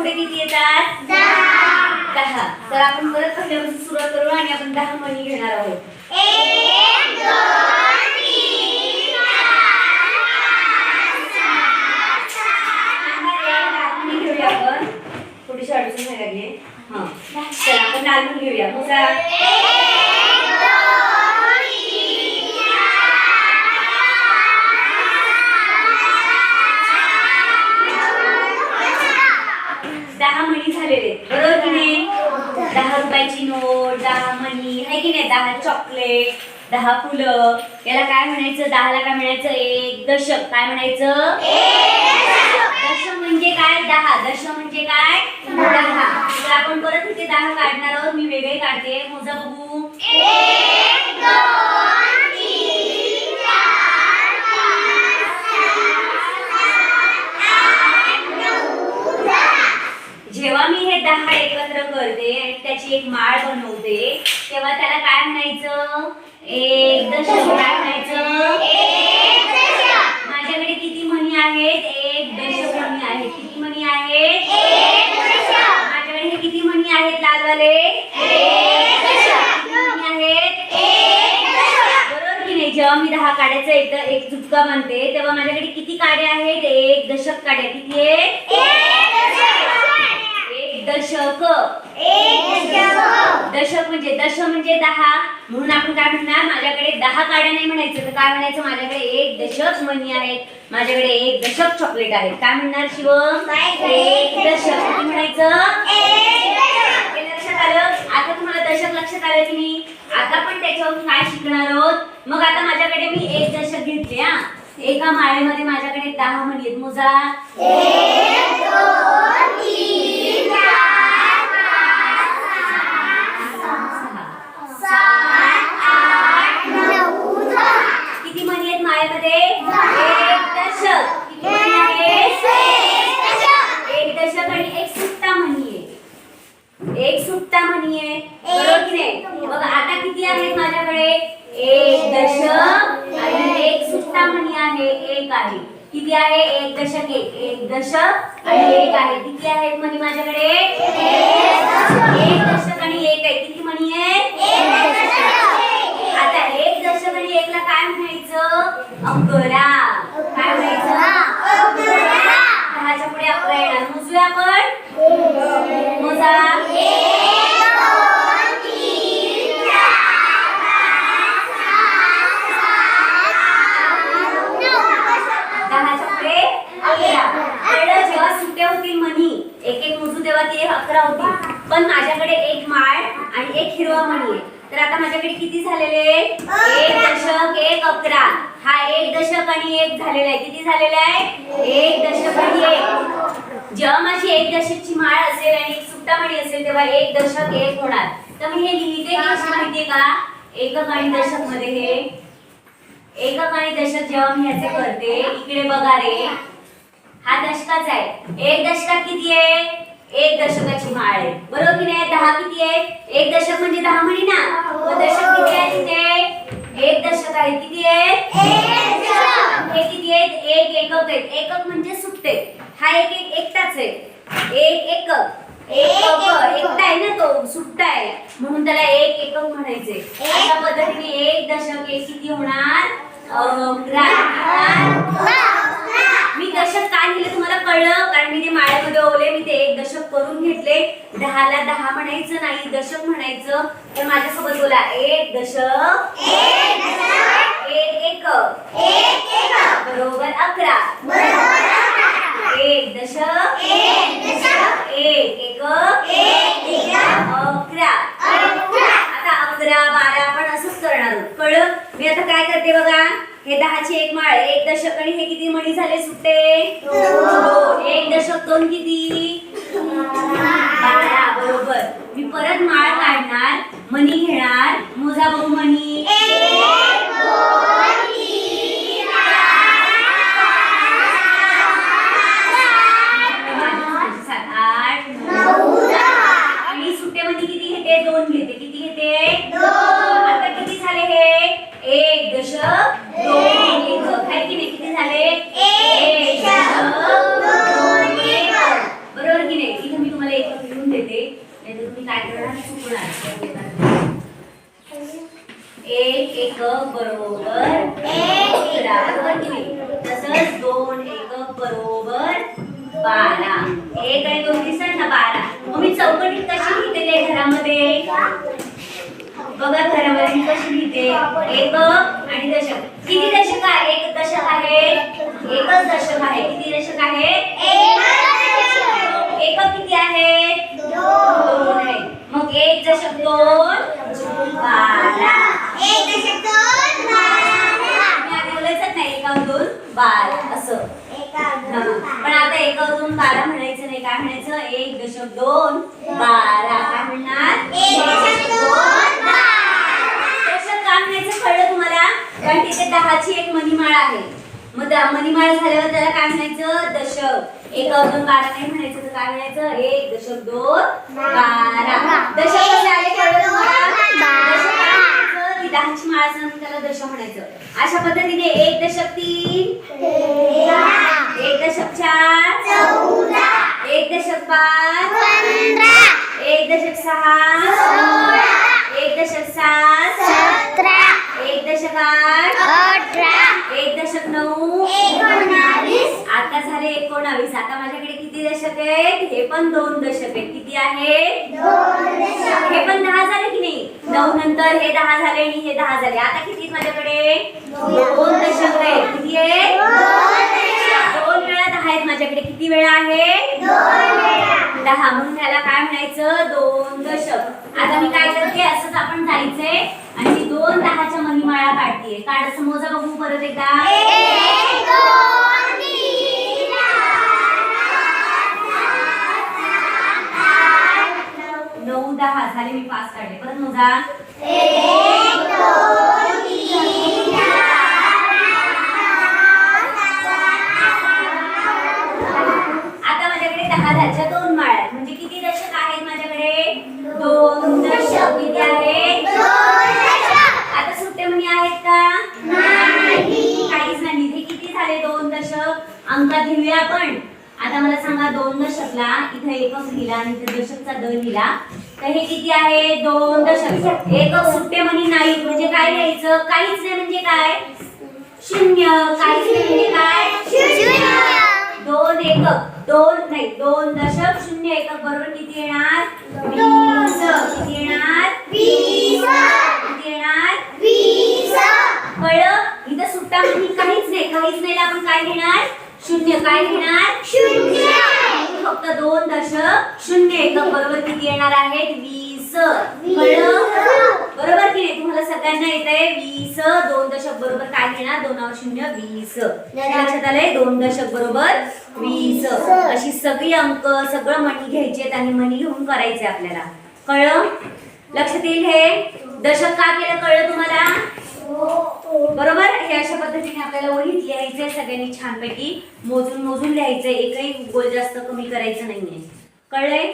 पुढे किती येतात? दहा. तर आपण परत पहिल्यापासून सुरुवात करू आणि आपण दहा मणी घेणार आहोत. घेऊया आपण थोडीशी अडचण व्हायला लागली हा चला आपण मणी घेऊया मोजा दहा मणी झालेले बरोबर की नाही दहा रुपयाची नोट दहा मणी आहे दहा चॉकलेट दहा फुलं. याला काय म्हणायचं? दहाला काय म्हणायचं? एक दशक. काय म्हणायचं? दश म्हणजे काय? दहा. दश म्हणजे काय? दहा. आपण परत इथे दहा काढणार आहोत. मी वेगळे काढते. मोजा बघू. जेव्हा मी हे दहा एकत्र करते आणि त्याची एक माळ बनवते तेव्हा त्याला काय म्हणायचं? एक काय म्हणायचं? माझ्याकडे किती मणी आहेत? एक दशक मणी आहेत. किती मणी आहेत? माझ्याकडे हे किती मणी आहेत लालवाले? जेव्हा मी दहा काड्याचा एक एक चुटका म्हणते तेव्हा माझ्याकडे किती काड्या आहेत? एक दशक काड्या. किती एक दशक. दशक. म्हणजे दश म्हणजे दहा. म्हणून आपण काय म्हणणार? माझ्याकडे दहा काड्या नाही म्हणायचं. तर काय म्हणायचं? माझ्याकडे एक दशक मणी आहेत. माझ्याकडे एक दशक चॉकलेट आहेत. काय म्हणणार शिवम? एक दशक. किती म्हणायचं? लक्षात आलं? आता तुम्हाला दशक लक्षात आलं की नाही? आता पण त्याच्यावरून काय शिकणार आहोत? मग आता माझ्याकडे मी एक दशक घेतले हा. एका माळेमध्ये माझ्याकडे दहा आहेत. मोजा. सुट्टा मणी आहे बरोबर की नाही? बघा आता किती आहेत माझ्याकडे? एक दशक आणि एक सुट्टा मणी आहे एक आहे. किती आहे? एक दशक एक एक दशक आणि एक आहे. किती आहेत मणी माझ्याकडे? एक दशक. आणि एक आहे. किती आहे आता एक दशक आणि एकला काय म्हणायचं? अकरा काय म्हणायचं दहाच्या पुढे अकरा येणार मोजूया आपण मोजा दहाच्या पुढे अकरा कळलं जेव्हा सुट्ट्या होतील मनी एक एक मोजू तेव्हा ते अकरा होतील पण माझ्याकडे एक माळ आणि एक हिरवा मणी आहे. तर आता माझ्याकडे किती झालेले एक दशक एक अकरा. हा एक दशक आणि एक झालेला आहे. किती झालेला आहे? एक दशक आणि एक. जेव्हा माझी एक दशकची माळ असेल आणि एक सुट्टा मणी असेल तेव्हा एक दशक एक होणार. तर मी हे लिहिते कशी माहितीये का? एकक आणि दशकमध्ये हे. एकक आणि दशक जेव्हा मी ह्याचे करते. इकडे बघा रे. हा दशकाचा आहे. एक दशकात किती आहे? एक दशकाची माळ आहे. बरोबर की नाही? दहा किती आहे? एक दशक म्हणजे दहा म्हणी ना? मग दशक किती आहे तिथे? एक दशक आहे. किती आहे? हे किती आहेत एक एकक आहेत एकक म्हणजे सुट्टे हा एक एक एकटाच आहे. एक एकक. एकक. एकटा आहे ना तो? सुट्टा आहे. म्हणून त्याला एक एकक म्हणायचे. अशा पद्धतीने एक दशक एक किती होणार? अकरा मी दशक काय लिहिलं तुम्हाला कळलं? कारण मी ते माळ्यामध्ये ओले मी ते एक दशक करून घेतले. दहाला दहा म्हणायचं नाही दशक म्हणायचं. तर माझ्यासोबत बोला एक दशक एक एकक बरोबर अकरा. एक दशक एक एकक अकरा. आता अकरा बारा आपण असंच करणार कळलं? मी आता काय करते बघा? हे दहाची एक माळ एक दशक आणि हे किती मणी झाले सुटे दोन. एक दशक दोन किती? बारा बरोबर. मी परत माळ काढणार मणी घेणार. मोजा बघू मणी. आठ आणि सुट्टे मणी किती घेते? दोन घेते. किती घेते? एक एक बरोबर तसंच दोन एक बरोबर बारा. एक आणि दोन दिसत ना बारा. तुम्ही चौकटी कशी लिहिते घरामध्ये? बघा घरामध्ये कशी लिहिते. एक आणि दशक. किती दशक आहे? एक दशक आहे. एकच दशक आहे. किती दशक आहे? एक किती आहे? दोन. आहे मग एक दशक दोन. बारा. दोन बारा असं. पण आता एकावर दोन बारा म्हणायचं नाही. काय म्हणायचं? एक दशक दोन बारा काय म्हणणार? दशक का म्हणायचं? कळलं तुम्हाला? कारण तिथे दहाची एक मणिमाळ आहे. मग मणिमाळ झाल्यावर त्याला काय म्हणायचं? दशक. एकावर दोन बारा नाही म्हणायचं तर काय म्हणायचं? एक दशक दोन बारा दशक कसे आले कळलं तुम्हाला? दशक काय दहाची माळ असं त्याला दशक म्हणायचं. अशा पद्धतीने एक दशक तीन एक दशक चार एक दशक पाच एक दशक सहा एक दशक सात एक दशक आठ एक दशक नऊ आता झाले एकोणावीस. आता माझ्याकडे किती दशक आहेत? हे पण दोन दशक आहेत. किती आहेत? हे पण दहा झाले की नाही? नऊ नंतर हे दहा झाले आणि हे दहा झाले. आता किती आहेत माझ्याकडे? दोन दशक. आहेत. किती आहे दोन वेळा दहा आहेत माझ्याकडे. किती वेळा आहे दहा. म्हणून त्याला काय म्हणायचं? दोन दशक. आता मी काय करते? असंच आपण जायचंय. आणि दोन दहाच्या महिमाळा काढते काढ. असं मोजा बघू परत एकदा. नाही. ते किती झाले दोन दशक अंकात घेऊया आपण. आता मला सांगा दोन दशकला इथे एकक लिहिला आणि इथे दशकचा द लिहिला. तर हे किती आहे? दोन दशक एकक सुट्टे म्हणी नाही. म्हणजे काय लिहायचं? काहीच नाही म्हणजे काय? शून्य. काहीच नाही म्हणजे काय? दोन एकक दोन नाही दोन दशक शून्य एकक बरोबर किती येणार? वीस. किती येणार? किती येणार? कळलं इथं सुट्टा म्हणजे काहीच नाही काहीच नाही. आपण काय घेणार? शून्य. काय घेणार? फक्त दोन दशक शून्य एकक बरोबर किती येणार वीस बरोबर की नाही? तुम्हाला सगळ्यांना येत आहे वीस. दोन दशक बरोबर काय घेणार? दोनावर शून्य वीस. लक्षात आलंय? दोन दशक बरोबर वीस. अशी सगळी अंक सगळं मणी घ्यायचे आणि मणी घेऊन करायचे आपल्याला. कळलं? लक्षात येईल हे? दशक का केलं कळलं तुम्हाला? बरोबर? हे अशा पद्धतीने आपल्याला वहीत लिहायचंय सगळ्यांनी छानपैकी मोजून मोजून लिहायचंय. एकही गोल जास्त कमी करायचं नाहीये. कळलंय?